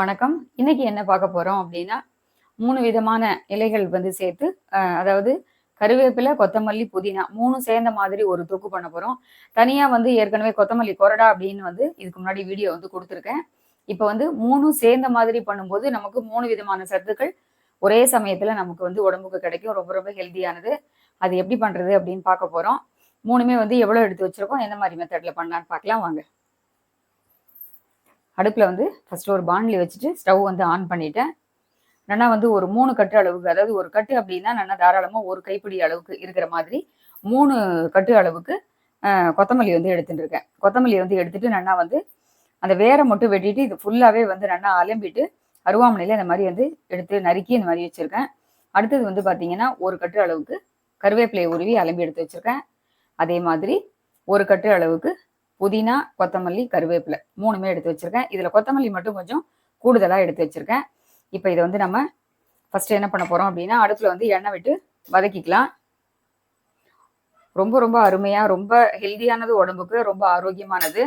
வணக்கம். இன்னைக்கு என்ன பார்க்க போறோம் அப்படின்னா மூணு விதமான இலைகள் வந்து சேர்த்து அதாவது கருவேப்பிலை கொத்தமல்லி புதினா மூணு சேர்ந்த மாதிரி ஒரு தொக்கு பண்ண போறோம். தனியா வந்து ஏற்கனவே கொத்தமல்லி கொரடா அப்படின்னு வந்து இதுக்கு முன்னாடி வீடியோ வந்து கொடுத்துருக்கேன். இப்போ வந்து மூணும் சேர்ந்த மாதிரி பண்ணும்போது நமக்கு மூணு விதமான சத்துக்கள் ஒரே சமயத்துல நமக்கு வந்து உடம்புக்கு கிடைக்கும். ரொம்ப ரொம்ப ஹெல்த்தியானது. அது எப்படி பண்றது அப்படின்னு பார்க்க போறோம். மூணுமே வந்து எவ்வளவு எடுத்து வச்சிருக்கோம்? எந்த மாதிரி மெத்தட்ல பண்ணலான்னு பார்க்கலாம். வாங்க. அடுப்பில் வந்து ஃபஸ்ட்டு ஒரு பாண்ட்லி வச்சுட்டு ஸ்டவ் வந்து ஆன் பண்ணிட்டேன். நல்லா வந்து ஒரு மூணு கட்டு அளவுக்கு அதாவது ஒரு கட்டு அப்படின்னா நல்லா தாராளமாக ஒரு கைப்பிடி அளவுக்கு இருக்கிற மாதிரி மூணு கட்டு அளவுக்கு கொத்தமல்லி வந்து எடுத்துட்டு இருக்கேன். கொத்தமல்லி வந்து எடுத்துட்டு நல்லா வந்து அந்த வேரை மட்டும் வெட்டிட்டு இது ஃபுல்லாகவே வந்து நல்லா அலம்பிட்டு அருவாமனையில் இந்த மாதிரி வந்து எடுத்து நறுக்கி இந்த மாதிரி வச்சுருக்கேன். அடுத்தது வந்து பார்த்தீங்கன்னா ஒரு கட்டு அளவுக்கு கருவேப்பிலையை உருவி அலம்பி எடுத்து வச்சுருக்கேன். அதே மாதிரி ஒரு கட்டு அளவுக்கு புதினா கொத்தமல்லி கருவேப்பிலை மூணுமே எடுத்து வச்சிருக்கேன். இதில் கொத்தமல்லி மட்டும் கொஞ்சம் கூடுதலாக எடுத்து வச்சிருக்கேன். இப்போ இதை வந்து நம்ம ஃபர்ஸ்ட் என்ன பண்ண போகிறோம் அப்படின்னா அடுப்பில் வந்து எண்ணெய் விட்டு வதக்கிக்கலாம். ரொம்ப ரொம்ப அருமையாக ரொம்ப ஹெல்தியானது உடம்புக்கு ரொம்ப ஆரோக்கியமானது.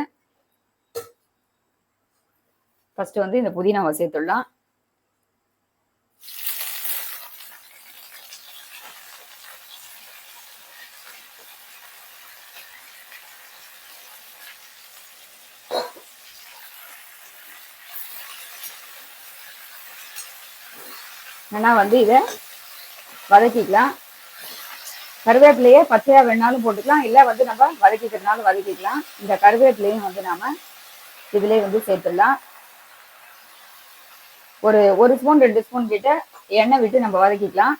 ஃபர்ஸ்ட் வந்து இந்த புதினாவை சேர்த்துடலாம். ஏன்னா வந்து இதை வதக்கிக்கலாம். கருவேப்பிலையே பச்சையாக வேணாலும் போட்டுக்கலாம். இல்லை வந்து நம்ம வதக்கிக்கிறதுனாலும் வதக்கிக்கலாம். இந்த கருவேப்பிலையும் வந்து நாம் இதிலே வந்து சேர்த்துடலாம். ஒரு ஒரு ஸ்பூன் ரெண்டு ஸ்பூன் கிட்ட எண்ணெய் விட்டு நம்ம வதக்கிக்கலாம்.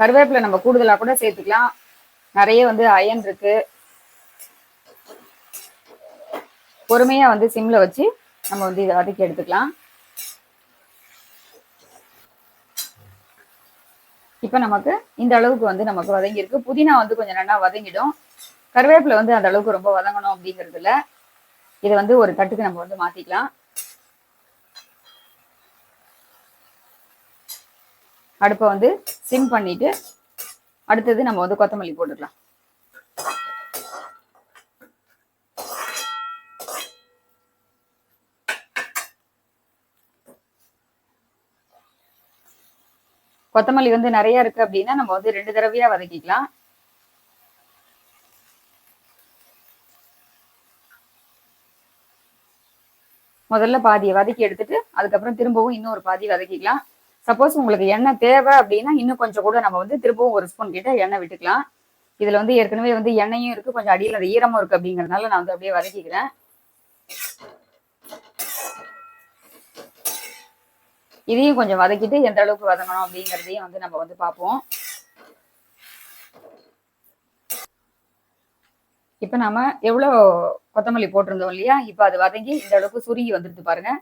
கருவேப்பிலை நம்ம கூடுதலாக கூட சேர்த்துக்கலாம். நிறைய வந்து அயன் இருக்கு. பொறுமையாக வந்து சிம்மில் வச்சு நம்ம வந்து இதை வதக்கி எடுத்துக்கலாம். இப்போ நமக்கு இந்த அளவுக்கு வந்து நமக்கு வதங்கியிருக்கு புதினா வந்து கொஞ்சம் நல்லா வதங்கிடும். கருவேப்பிலை வந்து அந்த அளவுக்கு ரொம்ப வதங்கணும் அப்படிங்கிறது இல்ல இதை வந்து ஒரு தட்டுக்கு நம்ம வந்து மாத்திக்கலாம். அடுப்பை வந்து சிம் பண்ணிட்டு அடுத்தது நம்ம வந்து கொத்தமல்லி போட்டுக்கலாம். கொத்தமல்லி வந்து நிறைய இருக்கு அப்படின்னா நம்ம வந்து ரெண்டு தடவையா வதக்கிக்கலாம். முதல்ல பாதியை வதக்கி எடுத்துட்டு அதுக்கப்புறம் திரும்பவும் இன்னொரு பாதி வதக்கிக்கலாம். சப்போஸ் உங்களுக்கு எண்ணெய் தேவை அப்படின்னா இன்னும் கொஞ்சம் கூட நம்ம வந்து திரும்பவும் ஒரு ஸ்பூன் கிட்ட எண்ணெய் விட்டுக்கலாம். இதுல வந்து ஏற்கனவே வந்து எண்ணெயும் இருக்கு கொஞ்சம் அடியில் அந்த ஈரமும் இருக்கு அப்படிங்கறதுனால நான் வந்து அப்படியே வதக்கிக்கிறேன். இதையும் கொஞ்சம் வதக்கிட்டு எந்த அளவுக்கு வதங்கணும் அப்படிங்கிறதையும் வந்து நம்ம வந்து பார்ப்போம். இப்போ நாம எவ்வளோ கொத்தமல்லி போட்டிருந்தோம் இல்லையா? இப்போ அது வதங்கி இந்த அளவுக்கு சுருங்கி வந்துருது பாருங்க.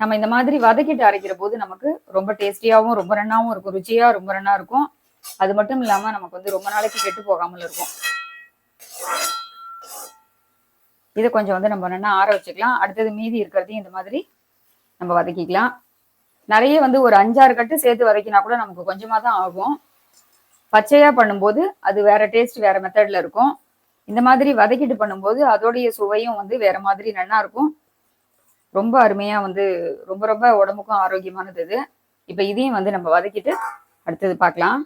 நம்ம இந்த மாதிரி வதக்கிட்டு அரைக்கிற போது நமக்கு ரொம்ப டேஸ்டியாகவும் ரொம்ப ரன்னாவும் இருக்கும். ருச்சியா ரொம்ப ரன்னா இருக்கும். அது மட்டும் இல்லாம நமக்கு வந்து ரொம்ப நாளைக்கு கெட்டு போகாமல் இருக்கும். இதை கொஞ்சம் வந்து நம்ம நல்லா ஆற வச்சுக்கலாம். அடுத்தது மீதி இருக்கிறதையும் இந்த மாதிரி நம்ம வதக்கிக்கலாம். நிறைய வந்து ஒரு அஞ்சாறு கட்டு சேர்த்து வதக்கினா கூட நமக்கு கொஞ்சமாக தான் ஆகும். பச்சையா பண்ணும்போது அது வேற டேஸ்ட் வேற மெத்தட்ல இருக்கும். இந்த மாதிரி வதக்கிட்டு பண்ணும்போது அதோடைய சுவையும் வந்து வேற மாதிரி நல்லா இருக்கும். ரொம்ப அருமையா வந்து ரொம்ப ரொம்ப உடம்புக்கும் ஆரோக்கியமானது இது. இப்ப இதையும் வந்து நம்ம வதக்கிட்டு அடுத்தது பார்க்கலாம்.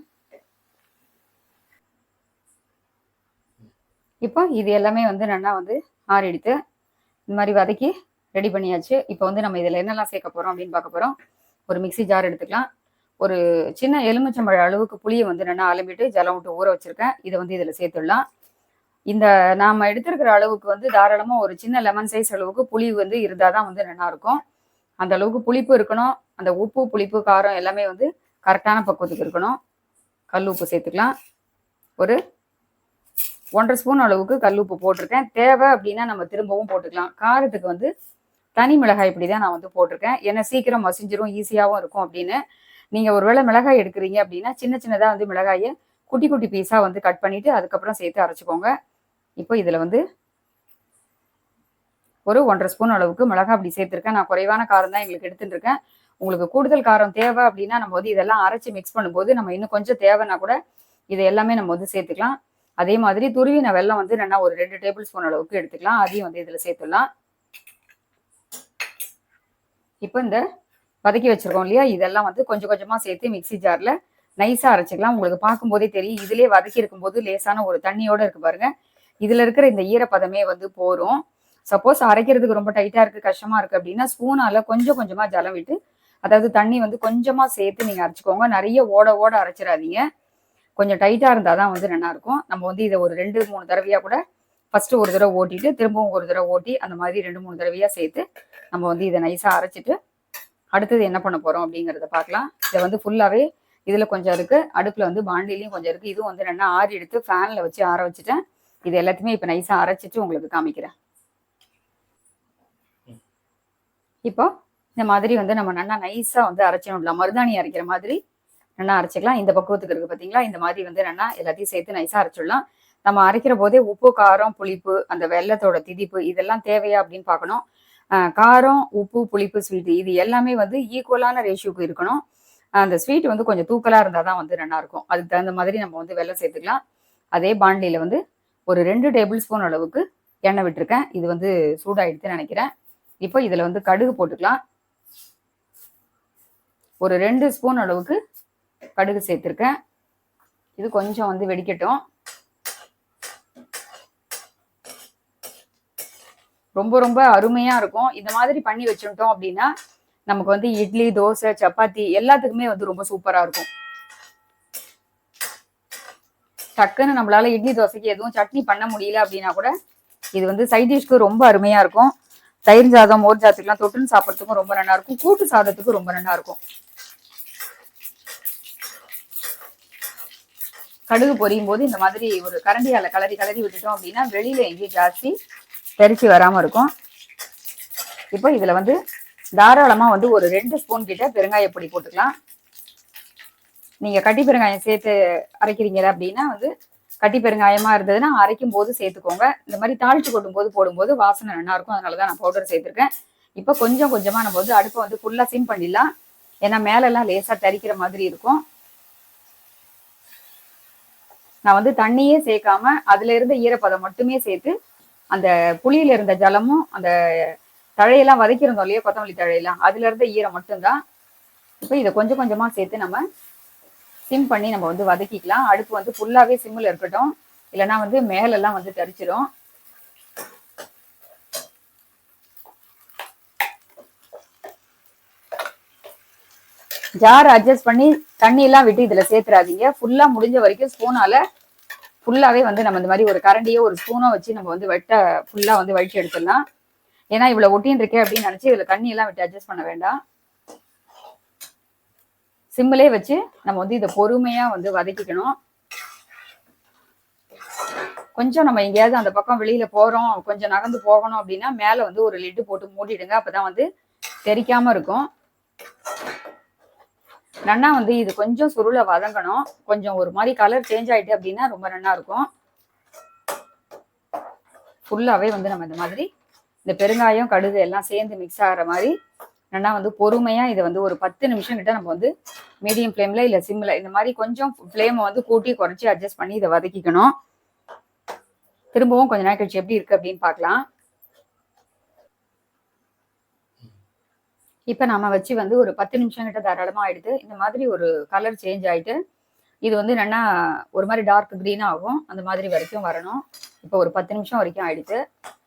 இப்போ இது எல்லாமே வந்து நல்லா வந்து ஆறெடுத்து. இந்த மாதிரி வதக்கி ரெடி பண்ணியாச்சு. இப்போ வந்து நம்ம இதில் என்னெல்லாம் சேர்க்க போகிறோம் அப்படின்னு பார்க்க போகிறோம் ஒரு மிக்ஸி ஜார் எடுத்துக்கலாம். ஒரு சின்ன எலுமிச்சம்பழ அளவுக்கு புளியை வந்து நல்லா அலம்பிட்டு ஜலம் விட்டு ஊற வச்சுருக்கேன். இதை வந்து இதில் சேர்த்துடலாம். இந்த நாம் எடுத்திருக்கிற அளவுக்கு வந்து தாராளமாக ஒரு சின்ன லெமன் சைஸ் அளவுக்கு புளி வந்து இருந்தால் தான் வந்து நல்லா இருக்கும். அந்த அளவுக்கு புளிப்பு இருக்கணும். அந்த உப்பு புளிப்பு காரம் எல்லாமே வந்து கரெக்டான பக்குவத்துக்கு இருக்கணும். கல் உப்பு சேர்த்துக்கலாம். ஒரு ஒன்றரை ஸ்பூன் அளவுக்கு கல் உப்பு போட்டிருக்கேன். தேவை அப்படின்னா நம்ம திரும்பவும் போட்டுக்கலாம். காரத்துக்கு வந்து தனி மிளகாய் இப்படி தான் நான் வந்து போட்டிருக்கேன். ஏன்னா சீக்கிரம் மசிஞ்சிரும் ஈஸியாகவும் இருக்கும் அப்படின்னு. நீங்கள் ஒருவேளை மிளகாய் எடுக்கிறீங்க அப்படின்னா சின்ன சின்னதாக வந்து மிளகாயை குட்டி குட்டி பீஸாக வந்து கட் பண்ணிவிட்டு அதுக்கப்புறம் சேர்த்து அரைச்சிக்கோங்க. இப்போ இதில் வந்து ஒரு ஒன்றரை ஸ்பூன் அளவுக்கு மிளகாய் அப்படி சேர்த்துருக்கேன். நான் குறைவான காரம் தான் எங்களுக்கு எடுத்துட்டு இருக்கேன். உங்களுக்கு கூடுதல் காரம் தேவை அப்படின்னா நம்ம வந்து இதெல்லாம் அரைச்சி மிக்ஸ் பண்ணும்போது நம்ம இன்னும் கொஞ்சம் தேவைன்னா கூட இதை எல்லாமே நம்ம வந்து சேர்த்துக்கலாம். அதே மாதிரி துருவின வெல்லம் வந்து நல்லா ஒரு ரெண்டு டேபிள் ஸ்பூன் அளவுக்கு எடுத்துக்கலாம். அதையும் வந்து இதில் சேர்த்துடலாம். இப்போ இந்த வதக்கி வச்சிருக்கோம் இல்லையா? இதெல்லாம் வந்து கொஞ்சம் கொஞ்சமாக சேர்த்து மிக்ஸி ஜாரில் நைஸாக அரைச்சிக்கலாம். உங்களுக்கு பார்க்கும்போதே தெரியும். இதிலே வதக்கி இருக்கும்போது லேசான ஒரு தண்ணியோட இருக்கு பாருங்க. இதுல இருக்கிற இந்த ஈரப்பதமே வந்து போரும். சப்போஸ் அரைக்கிறதுக்கு ரொம்ப டைட்டாக இருக்குது கஷ்டமாக இருக்கு அப்படின்னா ஸ்பூனால கொஞ்சம் கொஞ்சமாக ஜலம் விட்டு அதாவது தண்ணி வந்து கொஞ்சமாக சேர்த்து நீங்கள் அரைச்சிக்கோங்க. நிறைய ஓட ஓட அரைச்சிடாதீங்க. கொஞ்சம் டைட்டாக இருந்தால் தான் வந்து நல்லா இருக்கும். நம்ம வந்து இதை ஒரு ரெண்டு மூணு தடவையா கூட ஃபர்ஸ்ட் ஒரு தடவை ஓட்டிட்டு திரும்பவும் ஒரு தடவை ஓட்டி அந்த மாதிரி ரெண்டு மூணு தடவையா சேர்த்து நம்ம வந்து இதை நைஸா அரைச்சிட்டு அடுத்தது என்ன பண்ண போறோம் அப்படிங்கறத பார்க்கலாம். இதை வந்து ஃபுல்லாவே இதுல கொஞ்சம் இருக்கு. அடுப்புல வந்து பாண்டிலையும் கொஞ்சம் இருக்கு. இதுவும் வந்து ரெண்டா ஆறி எடுத்து ஃபேன்ல வச்சு ஆற வச்சுட்டேன். இது எல்லாத்தையுமே இப்போ நைஸா அரைச்சிட்டு உங்களுக்கு காமிக்கிறேன். இப்போ இந்த மாதிரி வந்து நம்ம நல்லா நைஸா வந்து அரைச்சிடலாம் மருதாணி அரைக்கிற மாதிரி நல்லா அரைச்சிக்கலாம். இந்த பக்குவத்துக்கு இருக்கு பாத்தீங்களா? இந்த மாதிரி வந்து நல்லா எல்லாத்தையும் சேர்த்து நைஸா அரைச்சிடலாம். நம்ம அரைக்கிற போதே உப்பு காரம் புளிப்பு அந்த வெள்ளத்தோட திதிப்பு இதெல்லாம் தேவையா அப்படின்னு பார்க்கணும். காரம் உப்பு புளிப்பு ஸ்வீட் இது எல்லாமே வந்து ஈக்குவலான ரேஷியோக்கு இருக்கணும். அந்த ஸ்வீட் வந்து கொஞ்சம் தூக்கலா இருந்தால் தான் வந்து நல்லா இருக்கும். அதுக்கு தகுந்த மாதிரி நம்ம வந்து வெள்ளம் சேர்த்துக்கலாம். அதே பாண்டியில வந்து ஒரு ரெண்டு டேபிள் ஸ்பூன் அளவுக்கு எண்ணெய் விட்டுருக்கேன். இது வந்து சூடாயிடுதுன்னு நினைக்கிறேன். இப்போ இதில் வந்து கடுகு போட்டுக்கலாம். ஒரு ரெண்டு ஸ்பூன் அளவுக்கு கடுகு சேர்த்துருக்கேன். இது கொஞ்சம் வந்து வெடிக்கட்டும். ரொம்ப ரொம்ப அருமையா இருக்கும். இந்த மாதிரி பண்ணி வச்சுட்டோம் அப்படின்னா நமக்கு வந்து இட்லி தோசை சப்பாத்தி எல்லாத்துக்குமே வந்து ரொம்ப சூப்பரா இருக்கும். டக்குன்னு நம்மளால இட்லி தோசைக்கு எதுவும் சட்னி பண்ண முடியல அப்படின்னா கூட இது வந்து சைட் டிஷ்க்கு ரொம்ப அருமையா இருக்கும். தயிர் சாதம் மோர் சாதத்துக்குலாம் தொட்டுன்னு சாப்பிட்றதுக்கும் ரொம்ப நல்லா இருக்கும். கூட்டு சாதத்துக்கு ரொம்ப நல்லா இருக்கும். கடுகு பொரியும் போது இந்த மாதிரி ஒரு கரண்டியால கலரி கலரி விட்டுட்டோம் அப்படின்னா வெளியில எங்கேயும் ஜாஸ்தி தெரிச்சு வராமல் இருக்கும். இப்போ இதில் வந்து தாராளமாக வந்து ஒரு ரெண்டு ஸ்பூன் கிட்ட பெருங்காய பொடி போட்டுக்கலாம். நீங்கள் கட்டி பெருங்காயம் சேர்த்து அரைக்கிறீங்க அப்படின்னா வந்து கட்டி பெருங்காயமாக இருந்ததுன்னா அரைக்கும் போது சேர்த்துக்கோங்க. இந்த மாதிரி தாளிச்சு கொட்டும் போது போடும்போது வாசனை நல்லா இருக்கும். அதனாலதான் நான் பவுடர் சேர்த்துருக்கேன். இப்போ கொஞ்சம் கொஞ்சமாக நம்ம வந்து அடுப்பை வந்து ஃபுல்லாக சிம் பண்ணிடலாம். ஏன்னா மேலெல்லாம் லேசாக தரிக்கிற மாதிரி இருக்கும். நான் வந்து தண்ணியே சேர்க்காம அதுல இருந்த ஈரப்பதம் மட்டுமே சேர்த்து அந்த புளியில இருந்த ஜலமும் அந்த தழையெல்லாம் வதக்கியிருந்தோம் இல்லையா கொத்தமல்லி தழையெல்லாம். அதுல இருந்த ஈரம் மட்டும்தான். இப்போ இதை கொஞ்சம் கொஞ்சமா சேர்த்து நம்ம சிம் பண்ணி நம்ம வந்து வதக்கிக்கலாம். அடுப்பு வந்து ஃபுல்லாவே சிம்மில் இருக்கட்டும். இல்லைன்னா வந்து மேலெல்லாம் வந்து தரிச்சிடும் ஜார் அட்ஜஸ்ட் பண்ணி தண்ணி எல்லாம் விட்டு இதுல சேர்த்துறாதீங்க. ஃபுல்லா முடிஞ்ச வரைக்கும் ஸ்பூனால ஃபுல்லாவே வந்து நம்ம இந்த மாதிரி ஒரு கரண்டியோ ஒரு ஸ்பூனோ வச்சு நம்ம வந்து வெட்ட ஃபுல்லா வந்து வழிச்சு எடுத்துடலாம். ஏன்னா இவ்வளவு ஒட்டின்னு இருக்கே அப்படின்னு நினைச்சு இதுல தண்ணியெல்லாம் விட்டு அட்ஜஸ்ட் பண்ண வேண்டாம். சிம்மிலே வச்சு நம்ம வந்து இதை பொறுமையா வந்து வதக்கிக்கணும். கொஞ்சம் நம்ம எங்கேயாவது அந்த பக்கம் வெளியில போறோம் கொஞ்சம் நகர்ந்து போகணும் அப்படின்னா மேல வந்து ஒரு லிட்டு போட்டு மூடிடுங்க. அப்பதான் வந்து தெரிக்காம இருக்கும். நன்னா வந்து இது கொஞ்சம் சுருளை வதங்கணும். கொஞ்சம் ஒரு மாதிரி கலர் சேஞ்ச் ஆயிட்டு அப்படின்னா ரொம்ப நன்னா இருக்கும். ஃபுல்லாகவே வந்து நம்ம இந்த மாதிரி இந்த பெருங்காயம் கடுகு எல்லாம் சேர்ந்து மிக்ஸ் ஆகிற மாதிரி நல்லா வந்து பொறுமையாக இதை வந்து ஒரு பத்து நிமிஷம் கிட்ட நம்ம வந்து மீடியம் ஃப்ளேமில் இல்லை சிம்மில் இந்த மாதிரி கொஞ்சம் ஃப்ளேமை வந்து கூட்டி குறைச்சி அட்ஜஸ்ட் பண்ணி இதை வதக்கிக்கணும். திரும்பவும் கொஞ்ச நேரம் கழிச்சு எப்படி இருக்கு அப்படின்னு பார்க்கலாம். இப்போ நம்ம வச்சு வந்து ஒரு பத்து நிமிஷம் கிட்ட தாராளமாக ஆகிடுது இந்த மாதிரி ஒரு கலர் சேஞ்ச் ஆகிட்டு இது வந்து என்னன்னா ஒரு மாதிரி டார்க் க்ரீன் ஆகும். அந்த மாதிரி வரைக்கும் வரணும். இப்போ ஒரு பத்து நிமிஷம் வரைக்கும் ஆகிடுது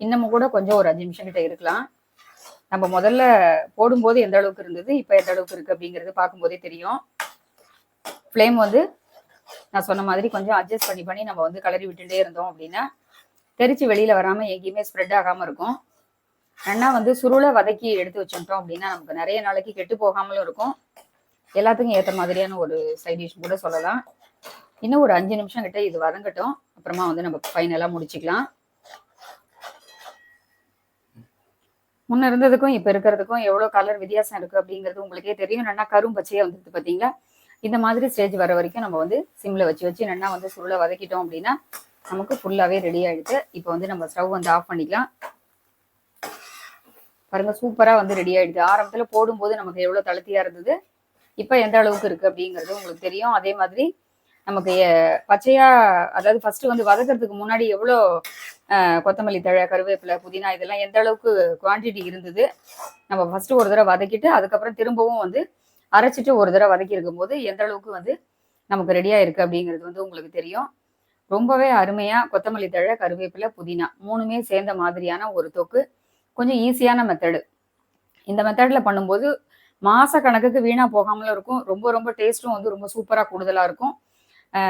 இன்னமும் கூட கொஞ்சம் ஒரு அஞ்சு நிமிஷம் கிட்ட இருக்கலாம். நம்ம முதல்ல போடும்போது எந்த அளவுக்கு இருந்தது இப்போ எந்த அளவுக்கு இருக்குது அப்படிங்கிறது பார்க்கும்போதே தெரியும். ஃப்ளேம் வந்து நான் சொன்ன மாதிரி கொஞ்சம் அட்ஜஸ்ட் பண்ணி பண்ணி நம்ம வந்து கலரி விட்டுட்டே இருந்தோம் அப்படின்னா தெரிச்சு வெளியில் வராமல் எங்கேயுமே ஸ்ப்ரெட் ஆகாமல் இருக்கும். நல்லா வந்து சுருளை வதக்கி எடுத்து வச்சுட்டோம் அப்படின்னா நமக்கு நிறைய நாளைக்கு கெட்டு போகாமலும் இருக்கும். எல்லாத்துக்கும் ஏற்ற மாதிரியான ஒரு சைட் டிஷ் கூட சொல்லலாம். இன்னும் ஒரு அஞ்சு நிமிஷம் கிட்ட இது வதங்கட்டும். அப்புறமா வந்து நம்ம ஃபைனலாக முடிச்சுக்கலாம். முன்ன இருந்ததுக்கும் இப்போ இருக்கிறதுக்கும் எவ்வளோ கலர் வித்தியாசம் இருக்கு அப்படிங்கிறது உங்களுக்கே தெரியும். நல்லா கரும் பச்சையா வந்துருக்கு பார்த்தீங்களா இந்த மாதிரி ஸ்டேஜ் வர வரைக்கும் நம்ம வந்து சிம்ல வச்சு வச்சு நல்லா வந்து சுருளை வதக்கிட்டோம் அப்படின்னா நமக்கு ஃபுல்லாகவே ரெடி ஆயிடுச்சு இப்போ வந்து நம்ம ஸ்டவ் வந்து ஆஃப் பண்ணிக்கலாம். பாருங்க சூப்பரா வந்து ரெடி ஆயிடுது ஆரம்பத்துல போடும்போது நமக்கு எவ்வளவு தளர்த்தியா இருந்தது இப்போ எந்த அளவுக்கு இருக்கு அப்படிங்கிறது உங்களுக்கு தெரியும். அதே மாதிரி நமக்கு பச்சையா அதாவது ஃபர்ஸ்ட் வந்து வதக்கிறதுக்கு முன்னாடி எவ்வளோ கொத்தமல்லி தழை கருவேப்பிலை புதினா இதெல்லாம் எந்த அளவுக்கு குவான்டிட்டி இருந்தது நம்ம ஃபர்ஸ்ட் ஒரு தடவை வதக்கிட்டு அதுக்கப்புறம் திரும்பவும் வந்து அரைச்சிட்டு ஒரு தடவை வதக்கி இருக்கும்போது எந்த அளவுக்கு வந்து நமக்கு ரெடியா இருக்கு அப்படிங்கிறது வந்து உங்களுக்கு தெரியும். ரொம்பவே அருமையா கொத்தமல்லி தழை கருவேப்பிலை புதினா மூணுமே சேர்ந்த மாதிரியான ஒரு தொக்கு. கொஞ்சம் ஈஸியான மெத்தடு இந்த மெத்தடில் பண்ணும்போது மாச கணக்குக்கு வீணாக போகாமலும் இருக்கும். ரொம்ப ரொம்ப டேஸ்ட்டும் வந்து ரொம்ப சூப்பராக கூடுதலாக இருக்கும்.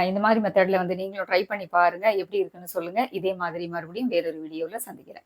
இந்த மாதிரி மெத்தடில் வந்து நீங்களும் ட்ரை பண்ணி பாருங்க. எப்படி இருக்குன்னு சொல்லுங்க. இதே மாதிரி மறுபடியும் வேறொரு வீடியோவில் சந்திக்கிறேன்.